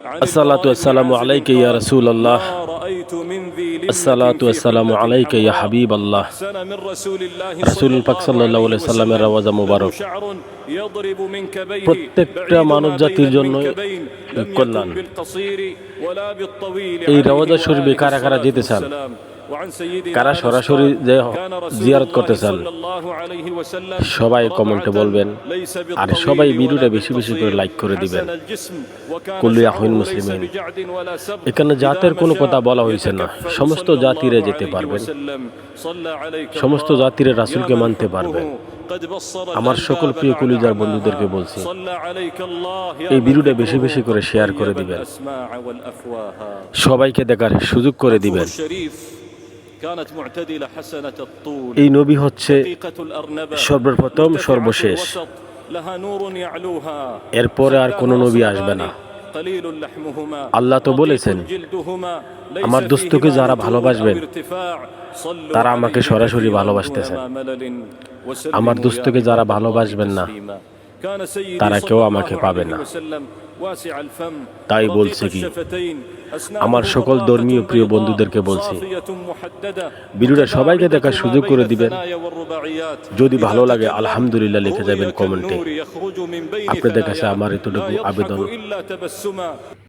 الصلاة والسلام عليك يا رسول الله رأيت من ذي لمة الصلاة والسلام عليك يا حبيب الله أحسن من رسول الله رسول পাক সাল্লাল্লাহু আলাইহি সাল্লামের রওজা মুবারক شعر يضرب من كبيه প্রত্যেকটা بعيد ما মানব জাতির بين জন্য المنكبين لم কল্যাণ। يكن بالقصير ولا بالطويل এই عليه রওজা শরীফে وآله কারা কারা الصلاة যেতে চান? কারা সরাসরি যে জিয়ারত করতে চান সবাই কমেন্টে বলবেন আর সবাই ভিডিওটা বেশি বেশি করে লাইক করে দিবেন। কুল্লু আহিন মুসলিম এখানে জাতের কোনো কথা বলা হয়েছে না। সমস্ত জাতিরে যেতে পারবেন। সমস্ত জাতিরে রাসুলকে মানতে পারবেন। আমার সকল প্রিয় কুলিজার বন্ধুদেরকে বলছি এই ভিডিওটা বেশি বেশি করে শেয়ার করে দিবেন। সবাইকে দেখার সুযোগ করে দিবেন। এই নবী হচ্ছে সর্বপ্রথম সর্বশেষ। এরপরে আর কোনো নবী আসবে না। আল্লাহ তো বলেছেন আমার দোস্তকে যারা ভালোবাসবেন তারা আমাকে সরাসরি ভালোবাসতেছে আমার দোস্তকে যারা ভালোবাসবেন না। তারা কেউ আমাকে পাবে না। তাই বলছে কি আমার সকল ধর্মীয় প্রিয় বন্ধুদেরকে বলছি ভিডিওটা সবাইকে দেখার সুযোগ করে দিবেন। যদি ভালো লাগে আলহামদুলিল্লাহ লিখে যাবেন কমেন্টে। আপনাদের কাছে আমার এতটুকু আবেদন।